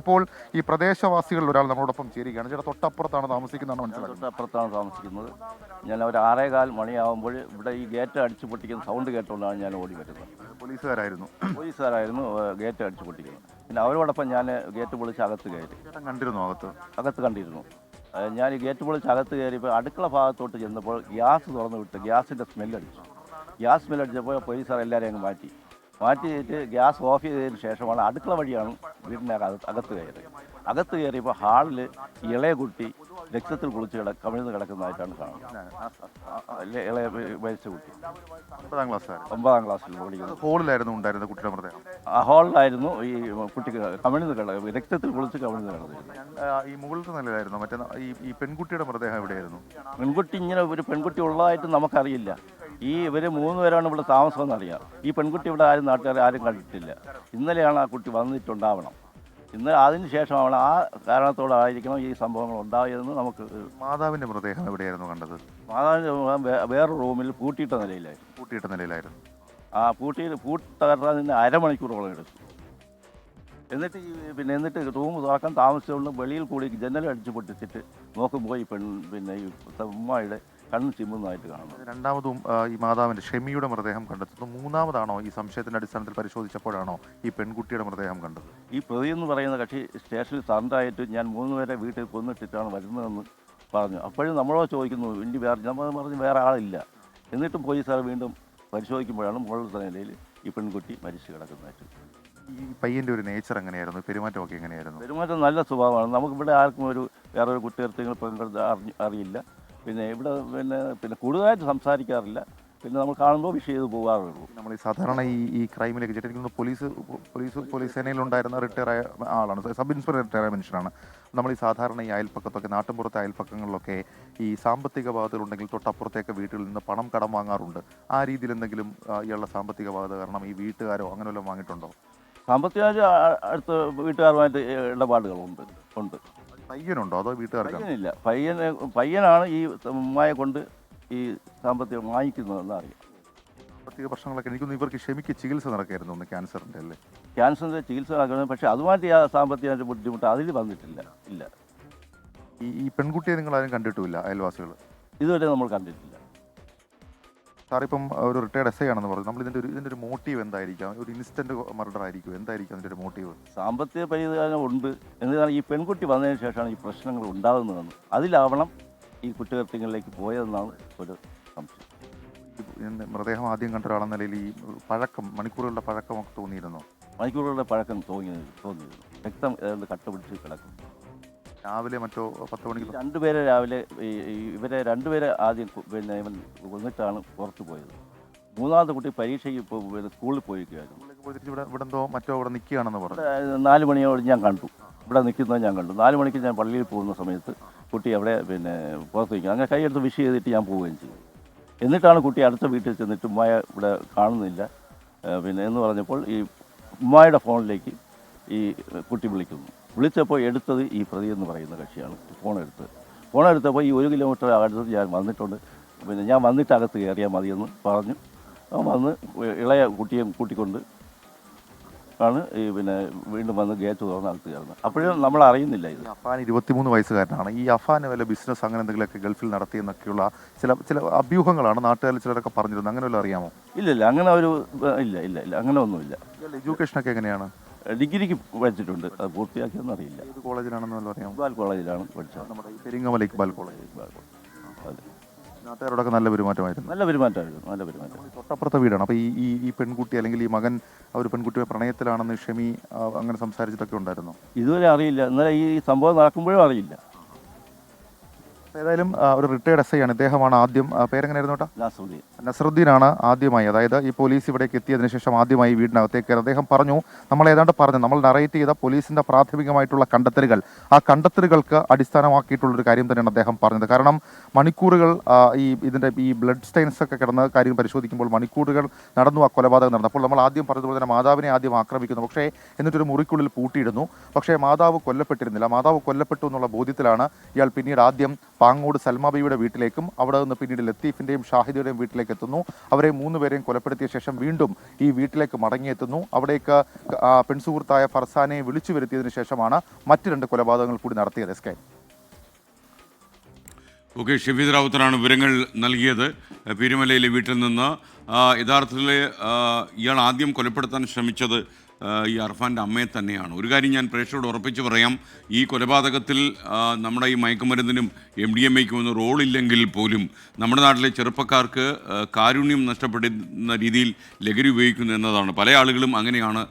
ഇപ്പോൾ ഈ പ്രദേശവാസികളിൽ ഒരാൾ നമ്മളോടൊപ്പം ചേരുകയാണ്. ചേട്ടാ തൊട്ടപ്പുറത്താണ് താമസിക്കുന്നതാണ് മനസ്സിലാക്കുന്നത് തൊട്ടപ്പുറത്താണ് താമസിക്കുന്നത്. ഞാൻ ഒരു ആറേകാൽ മണിയാവുമ്പോൾ ഇവിടെ ഈ ഗേറ്റ് അടിച്ചു പൊട്ടിക്കുന്ന സൗണ്ട് കേട്ടുകൊണ്ടാണ് ഞാൻ ഓടി വരുന്നത്. പോലീസുകാരായിരുന്നു. പോലീസുകാരായിരുന്നു ഗേറ്റ് അടിച്ചു പൊട്ടിക്കുന്നത്. പിന്നെ അവരോടൊപ്പം ഞാൻ ഗേറ്റ് പൊളിച്ച് അകത്ത് കയറി. കണ്ടിരുന്നു അകത്ത്? അകത്ത് കണ്ടിരുന്നു. ഞാൻ ഈ ഗേറ്റ് പൊളിച്ച് അകത്ത് കയറിയപ്പോൾ അടുക്കള ഭാഗത്തോട്ട് ചെന്നപ്പോൾ ഗ്യാസ് തുറന്നു വിട്ട് ഗ്യാസിന്റെ സ്മെല്ലടിച്ചു. ഗ്യാസ് സ്മെല്ലടിച്ചപ്പോൾ പോലീസുകാർ എല്ലാവരെയും അങ്ങ് മാറ്റി. മാറ്റിയിട്ട് ഗ്യാസ് ഓഫ് ചെയ്തതിന് ശേഷമാണ് അടുക്കള വഴിയാണ് വീടിന്റെ അകത്ത് അകത്ത് കയറി അകത്ത് കയറിയപ്പോൾ ഹാളിൽ ഇളയ കുട്ടി രക്തത്തിൽ കുളിച്ച് കിട കമിഴ്ന്ന് കിടക്കുന്നതായിട്ടാണ് കാണുന്നത്. ഇളയ- മരിച്ച വയസ്സ് കുട്ടി. ഒമ്പതാം ക്ലാസ് ഒമ്പതാം ക്ലാസ്സിൽ പഠിക്കുന്നത് ഹോളിലായിരുന്നു ഉണ്ടായിരുന്നത് കുട്ടിയുടെ മൃതദേഹം? ആ ഹോളിലായിരുന്നു ഈ കുട്ടി കമിഴ്ന്ന് കിട രക്തത്തിൽ കുളിച്ച് കമിഴ്ന്ന് കിടന്നിരുന്നു ഈ മുകളിലത്തെ നിലയിലായിരുന്നു മറ്റേ ഈ പെൺകുട്ടിയുടെ മൃതദേഹം എവിടെയായിരുന്നു? പെൺകുട്ടി ഇങ്ങനെ ഒരു പെൺകുട്ടി ഉള്ളതായിട്ട് നമുക്കറിയില്ല. ഈ ഇവർ മൂന്ന് പേരാണ് ഇവിടെ താമസമെന്ന് അറിയാം. ഈ പെൺകുട്ടി ഇവിടെ ആരും നാട്ടുകാർ ആരും കണ്ടിട്ടില്ല. ഇന്നലെയാണ് ആ കുട്ടി വന്നിട്ടുണ്ടാവണം. ഇന്ന് അതിന് ശേഷമാണ് ആ കാരണത്തോടായിരിക്കണം ഈ സംഭവങ്ങൾ ഉണ്ടായതെന്ന് നമുക്ക് മാതാവിന്റെ മൃതദേഹം എവിടെയായിരുന്നു കണ്ടത്? മാതാവിന്റെ മൃതദേഹം വേറെ റൂമിൽ പൂട്ടിയിട്ട നിലയിലായിരുന്നു പൂട്ടിയിട്ട നിലയിലായിരുന്നു. ആ പൂട്ടി പൂട്ട് നിന്ന് അരമണിക്കൂറോളം എടുത്തു. എന്നിട്ട് പിന്നെ എന്നിട്ട് റൂം തുറക്കാൻ താമസിച്ചുകൊണ്ട് വെളിയിൽ കൂടി ജനൽ അടിച്ച് പൊട്ടിച്ചിട്ട് നോക്കുമ്പോൾ ഈ പെൺ പിന്നെ ഈ ഉമ്മയുടെ കണ്ണ് ചിമ്മുന്നതായിട്ട് കാണുന്നു. രണ്ടാമതും ഈ മാതാവിന്റെ ഷെമിയുടെ മൃതദേഹം കണ്ടെത്തുന്നു. മൂന്നാമതാണോ ഈ സംശയത്തിന്റെ അടിസ്ഥാനത്തിൽ പരിശോധിച്ചപ്പോഴാണോ ഈ പെൺകുട്ടിയുടെ മൃതദേഹം കണ്ടത്? ഈ പ്രതി എന്ന് പറയുന്ന കക്ഷി സ്റ്റേഷനിൽ സറണ്ടായിട്ട് ഞാൻ മൂന്ന് പേരെ വീട്ടിൽ കൊന്നിട്ടിട്ടാണ് വരുന്നതെന്ന് പറഞ്ഞു. അപ്പോഴും നമ്മളോ ചോദിക്കുന്നു ഇനി വേറെ നമ്മൾ പറഞ്ഞ് വേറെ ആളില്ല. എന്നിട്ടും പോലീസുകാർ വീണ്ടും പരിശോധിക്കുമ്പോഴാണ് മുകളിലത്തെ നിലയിൽ ഈ പെൺകുട്ടി മരിച്ചു കിടക്കുന്നതായിട്ട്. ഈ പയ്യന്റെ ഒരു നേച്ചർ എങ്ങനെയായിരുന്നു? പെരുമാറ്റമൊക്കെ എങ്ങനെയായിരുന്നു? പെരുമാറ്റം നല്ല സ്വഭാവമാണ്. നമുക്കിവിടെ ആർക്കും ഒരു വേറെ ഒരു കുറ്റകൃത്യങ്ങൾ പങ്കെടുത്ത് അറിഞ്ഞ് അറിയില്ല. പിന്നെ ഇവിടെ പിന്നെ പിന്നെ കൂടുതലായിട്ട് സംസാരിക്കാറില്ല. പിന്നെ നമ്മൾ കാണുമ്പോൾ വിഷ് ചെയ്ത് പോകാറുള്ളൂ. നമ്മൾ ഈ സാധാരണ ഈ ഈ ക്രൈമിലേക്ക് ചേട്ടാ എനിക്ക് തോന്നുന്നു പോലീസ് പോലീസ് പോലീസ് സേനയിലുണ്ടായിരുന്ന റിട്ടയർ ആയ ആളാണ്. സബ് ഇൻസ്പെക്ടർ റിട്ടയർ ആയ മനുഷ്യനാണ്. നമ്മൾ ഈ സാധാരണ ഈ അയൽപ്പക്കത്തൊക്കെ നാട്ടിൻപുറത്തെ അയൽപ്പക്കങ്ങളിലൊക്കെ ഈ സാമ്പത്തിക ബാധകളുണ്ടെങ്കിൽ തൊട്ടപ്പുറത്തേക്ക് വീട്ടിൽ നിന്ന് പണം കടം വാങ്ങാറുണ്ട്. ആ രീതിയിൽ എന്തെങ്കിലും ഇയാളുടെ സാമ്പത്തിക ബാധ കാരണം ഈ വീട്ടുകാരോ അങ്ങനെ വല്ലതും വാങ്ങിയിട്ടുണ്ടോ? സാമ്പത്തികമായിട്ട് അടുത്ത് അടുത്ത വീട്ടുകാരുമായിട്ട് ഇടപാടുകളുണ്ട് ഉണ്ട്. പയ്യനുണ്ടോ അതോ വീട്ടുകാർക്കാണ്? പയ്യനില്ല. പയ്യന് പയ്യനാണ് ഈ ഉമ്മായ കൊണ്ട് ഈ സാമ്പത്തികം വാങ്ങിക്കുന്നതെന്ന് അറിയാം സാമ്പത്തിക പ്രശ്നങ്ങളൊക്കെ എനിക്കൊന്ന് ഇവർക്ക് ക്ഷമിക്ക് ചികിത്സ നടക്കായിരുന്നു ഒന്ന് ക്യാൻസറിന്റെ അല്ലേ? ക്യാൻസറിന്റെ ചികിത്സ നടക്കുന്നത് പക്ഷേ അതുമായിട്ട് ആ സാമ്പത്തികമായിട്ട് ബുദ്ധിമുട്ട് അതിൽ വന്നിട്ടില്ല. ഇല്ല. ഈ ഈ പെൺകുട്ടിയെ നിങ്ങൾ ആരും കണ്ടിട്ടുമില്ല അയൽവാസികൾ ഇതുവരെ നമ്മൾ കണ്ടിട്ടില്ല. സാറിപ്പം ഒരു റിട്ടയർഡ് എസ് ഐ ആണെന്ന് പറഞ്ഞു. നമ്മൾ ഇതിന്റെ ഒരു ഇതിന്റെ ഒരു മോട്ടീവ് എന്തായിരിക്കാം? ഒരു ഇൻസ്റ്റന്റ് മർഡർ ആയിരിക്കും. എന്തായിരിക്കും അതിന്റെ ഒരു മോട്ടീവ് സാമ്പത്തിക പരിഹാരം ഉണ്ട്. എന്നാൽ ഈ പെൺകുട്ടി വന്നതിന് ശേഷമാണ് ഈ പ്രശ്നങ്ങൾ ഉണ്ടാകുന്നതെന്ന്. അതിലാവണം ഈ കുറ്റകൃത്യങ്ങളിലേക്ക് പോയതെന്നാണ് ഒരു സംശയം. മൃതദേഹം ആദ്യം കണ്ട ഒരാളെന്ന നിലയിൽ ഈ പഴക്കം മണിക്കൂറുകളുടെ പഴക്കമൊക്കെ തോന്നിയിരുന്നോ? മണിക്കൂറുകളുടെ പഴക്കം തോന്നി തോന്നിയിരുന്നു. രക്തം ഏതാണ്ട് കട്ട പിടിച്ച് കിടക്കും രാവിലെ മറ്റോ പത്ത് മണിക്ക് രണ്ടുപേരെ രാവിലെ ഇവരെ രണ്ടുപേരെ ആദ്യം പിന്നെ ഇവൻ കൊന്നിട്ടാണ് പുറത്തു പോയത്. മൂന്നാമത്തെ കുട്ടി പരീക്ഷയ്ക്ക് ഇപ്പോൾ സ്കൂളിൽ പോയിരിക്കുകയായിരുന്നു ഇവിടെ ഇവിടെ എന്തോ മറ്റോ ഇവിടെ നിൽക്കുകയാണെന്ന് പറഞ്ഞു. നാല് മണിയോട് ഞാൻ കണ്ടു. ഇവിടെ നിൽക്കുന്നത് ഞാൻ കണ്ടു. നാല് മണിക്ക് ഞാൻ പള്ളിയിൽ പോകുന്ന സമയത്ത് കുട്ടി അവിടെ പിന്നെ പുറത്ത് നിൽക്കുക അങ്ങനെ കൈയെടുത്ത് വിഷ് ചെയ്തിട്ട് ഞാൻ പോവുകയും ചെയ്തു. എന്നിട്ടാണ് കുട്ടി അടുത്ത വീട്ടിൽ ചെന്നിട്ട് ഉമ്മായ ഇവിടെ കാണുന്നില്ല. പിന്നെ എന്ന് പറഞ്ഞപ്പോൾ ഈ ഉമ്മായുടെ ഫോണിലേക്ക് ഈ കുട്ടി വിളിക്കുന്നു. വിളിച്ചപ്പോൾ എടുത്തത് ഈ പ്രതി എന്ന് പറയുന്ന കക്ഷിയാണ്. ഫോൺ എടുത്തത് ഫോൺ എടുത്തപ്പോൾ ഈ ഒരു കിലോമീറ്റർ അടുത്ത് ഞാൻ വന്നിട്ടുണ്ട്. പിന്നെ ഞാൻ വന്നിട്ട് അകത്ത് കയറിയാൽ മതിയെന്ന് പറഞ്ഞു. അവൻ വന്ന് ഇളയ കുട്ടിയെ കൂട്ടിക്കൊണ്ട് ആണ് ഈ പിന്നെ വീണ്ടും വന്ന് ഗേറ്റ് തുറന്ന് അകത്ത് കയറുന്നത്. അപ്പോഴും നമ്മൾ അറിയുന്നില്ല ഇത്. അഫാൻ ഇരുപത്തിമൂന്ന് വയസ്സുകാരനാണ്. ഈ അഫാന് വല്ല ബിസിനസ് അങ്ങനെ എന്തെങ്കിലുമൊക്കെ ഗൾഫിൽ നടത്തിയെന്നൊക്കെയുള്ള ചില ചില അഭ്യൂഹങ്ങളാണ് നാട്ടുകാരിൽ ചിലരൊക്കെ പറഞ്ഞിരുന്നത്. അങ്ങനെ വല്ല അറിയാമോ? ഇല്ല ഇല്ല അങ്ങനെ ഒരു ഇല്ല ഇല്ല ഇല്ല അങ്ങനെ ഒന്നുമില്ല. എഡ്യൂക്കേഷനൊക്കെ എങ്ങനെയാണ്? ഡിഗ്രിക്ക് പഠിച്ചിട്ടുണ്ട്. അത് പൂർത്തിയാക്കിയെന്ന് അറിയില്ല. ഏത് കോളേജിലാണെന്ന് ഇക്ബാൽ കോളേജിലാണ് പഠിച്ചത്. നമ്മുടെ ഈ പെരിങ്ങമല ഇക്ബാൽ കോളേജ്. ഇക്ബാൽ കോളേജ്. അതെ. നാട്ടുകാരോടൊക്കെ നല്ല പെരുമാറ്റമായിരുന്നു. നല്ല പെരുമാറ്റമായിരുന്നു. നല്ല പെരുമാറ്റം. തൊട്ടപ്പുറത്തെ വീടാണ്. അപ്പോൾ ഈ ഈ ഈ പെൺകുട്ടി അല്ലെങ്കിൽ ഈ മകൻ ആ ഒരു പെൺകുട്ടിയുടെ പ്രണയത്തിലാണെന്ന് ഷമി ആ, അങ്ങനെ സംസാരിച്ചിട്ടൊക്കെ ഉണ്ടായിരുന്നു? ഇതുവരെ അറിയില്ല. ഇന്നലെ ഈ സംഭവം നടക്കുമ്പോഴും അറിയില്ല. ഏതായാലും ആ, ഒരു റിട്ടയർഡ് എസ് ഐ ആണ്. ഇദ്ദേഹമാണ് ആദ്യം ആ, പേരെങ്ങനെയായിരുന്നു കേട്ടോ ആണ് നസറുദ്ദീനാണ് ആദ്യമായി. അതായത് ഈ പോലീസ് ഇവിടേക്ക് എത്തിയതിനു ശേഷം ആദ്യമായി വീടിനകത്തേക്ക് കയറി. അദ്ദേഹം പറഞ്ഞു നമ്മൾ ഏതാണ്ട് പറഞ്ഞു നമ്മൾ നറേറ്റ് ചെയ്ത പോലീസിന്റെ പ്രാഥമികമായിട്ടുള്ള കണ്ടെത്തലുകൾ ആ കണ്ടെത്തലുകൾക്ക് അടിസ്ഥാനമാക്കിയിട്ടുള്ള ഒരു കാര്യം തന്നെയാണ് അദ്ദേഹം പറഞ്ഞത്. കാരണം മണിക്കൂറുകൾ ആ, ഈ ഇതിന്റെ ഈ ബ്ലഡ് സ്റ്റെയിൻസ് ഒക്കെ കിടന്ന കാര്യം പരിശോധിക്കുമ്പോൾ മണിക്കൂറുകൾ നടന്നു ആ കൊലപാതകം നടന്നു. അപ്പോൾ നമ്മൾ ആദ്യം പറഞ്ഞതുപോലെ തന്നെ മാതാവിനെ ആദ്യം ആക്രമിക്കുന്നു. പക്ഷേ എന്നിട്ടൊരു മുറിക്കുള്ളിൽ പൂട്ടിയിടുന്നു പക്ഷേ മാതാവ് കൊല്ലപ്പെട്ടിരുന്നില്ല. മാതാവ് കൊല്ലപ്പെട്ടു എന്നുള്ള ബോധ്യത്തിലാണ് ഇയാൾ പിന്നീട് ആദ്യം പാങ്ങോട് സൽമാബിയുടെ വീട്ടിലേക്കും അവിടെ നിന്ന് പിന്നീട് ലത്തീഫിന്റെയും ഷാഹിദയുടെയും വീട്ടിലേക്ക് എത്തുന്നു. അവരെ മൂന്നുപേരെയും കൊലപ്പെടുത്തിയ ശേഷം വീണ്ടും ഈ വീട്ടിലേക്ക് മടങ്ങിയെത്തുന്നു. അവിടേക്ക് പെൺസുഹൃത്തായ ഫർസാനെ വിളിച്ചു വരുത്തിയതിനു ശേഷമാണ് മറ്റു രണ്ട് കൊലപാതകങ്ങൾ കൂടി നടത്തിയത്. S K. ഓക്കെ ഷെഫീദ് റാവുത്തറാണ് വിവരങ്ങൾ നൽകിയത്. പീരുമലയിലെ വീട്ടിൽ നിന്ന് യഥാർത്ഥത്തിൽ ഇയാൾ ആദ്യം കൊലപ്പെടുത്താൻ ശ്രമിച്ചത് ഈ അർഫാന്റെ അമ്മയെ തന്നെയാണ്. ഒരു കാര്യം ഞാൻ പ്രേക്ഷകരോട് ഉറപ്പിച്ച് പറയാം. ഈ കൊലപാതകത്തിൽ നമ്മുടെ ഈ മയക്കുമരുന്നിനും എം ഡി എം എക്കും ഒന്നും റോളില്ലെങ്കിൽ പോലും നമ്മുടെ നാട്ടിലെ ചെറുപ്പക്കാർക്ക് കാരുണ്യം നഷ്ടപ്പെടുന്ന രീതിയിൽ ലഹരി ഉപയോഗിക്കുന്നു എന്നതാണ്. പല ആളുകളും അങ്ങനെയാണ്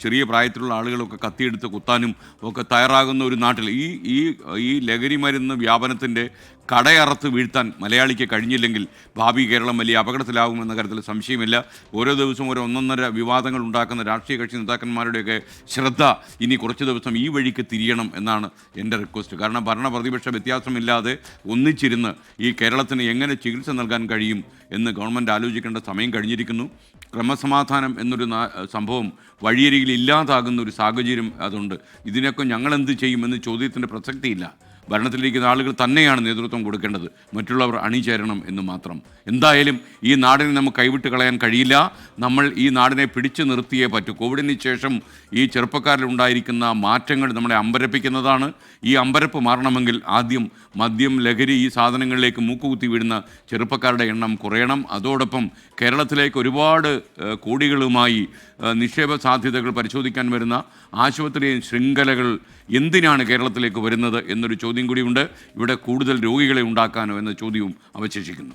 ചെറിയ പ്രായത്തിലുള്ള ആളുകളൊക്കെ കത്തിയെടുത്ത് കുത്താനും ഒക്കെ തയ്യാറാകുന്ന ഒരു നാട്ടിൽ. ഈ ഈ ഈ ലഹരി മരുന്ന് വ്യാപനത്തിന്റെ കടയറത്ത് വീഴ്ത്താൻ മലയാളിക്ക് കഴിഞ്ഞില്ലെങ്കിൽ ഭാവി കേരളം വലിയ അപകടത്തിലാകുമെന്ന കാര്യത്തിൽ സംശയമില്ല. ഓരോ ദിവസവും ഓരോ ഒന്നൊന്നര വിവാദങ്ങൾ ഉണ്ടാക്കുന്ന രാഷ്ട്രീയ കക്ഷി നേതാക്കന്മാരുടെയൊക്കെ ശ്രദ്ധ ഇനി കുറച്ച് ദിവസം ഈ വഴിക്ക് തിരിയണം എന്നാണ് എന്റെ റിക്വസ്റ്റ്. കാരണം ഭരണ പ്രതിപക്ഷ വ്യത്യാസമില്ലാതെ ഒന്നിച്ചിരുന്ന് ഈ കേരളത്തിന് എങ്ങനെ ചികിത്സ നൽകാൻ കഴിയും എന്ന് ഗവൺമെന്റ് ആലോചിക്കേണ്ട സമയം കഴിഞ്ഞിരിക്കുന്നു. ക്രമസമാധാനം എന്നൊരു സംഭവം വഴിയരികിൽ ഇല്ലാതാകുന്ന ഒരു സാഹചര്യം അതുണ്ട്. ഇതിനൊക്കെ ഞങ്ങൾ എന്ത് ചെയ്യുമെന്ന് ചോദ്യത്തിന്റെ പ്രസക്തിയില്ല. ഭരണത്തിലിരിക്കുന്ന ആളുകൾ തന്നെയാണ് നേതൃത്വം കൊടുക്കേണ്ടത്. മറ്റുള്ളവർ അണിചേരണം എന്ന് മാത്രം. എന്തായാലും ഈ നാടിനെ നമുക്ക് കൈവിട്ട് കളയാൻ കഴിയില്ല. നമ്മൾ ഈ നാടിനെ പിടിച്ചു നിർത്തിയേ പറ്റൂ. കോവിഡിന് ശേഷം ഈ ചെറുപ്പക്കാരിലുണ്ടായിരിക്കുന്ന മാറ്റങ്ങൾ നമ്മളെ അമ്പരപ്പിക്കുന്നതാണ്. ഈ അമ്പരപ്പ് മാറണമെങ്കിൽ ആദ്യം മദ്യം ലഹരി ഈ സാധനങ്ങളിലേക്ക് മൂക്കുകുത്തി വീഴുന്ന ചെറുപ്പക്കാരുടെ എണ്ണം കുറയണം. അതോടൊപ്പം കേരളത്തിലേക്ക് ഒരുപാട് കോടികളുമായി നിക്ഷേപ സാധ്യതകൾ പരിശോധിക്കാൻ വരുന്ന ആശുപത്രി ശൃംഖലകൾ എന്തിനാണ് കേരളത്തിലേക്ക് വരുന്നത് എന്നൊരു ചോദ്യം കൂടിയുണ്ട്. ഇവിടെ കൂടുതൽ രോഗികളെ ഉണ്ടാക്കാനോ എന്ന ചോദ്യവും അവശേഷിക്കുന്നു.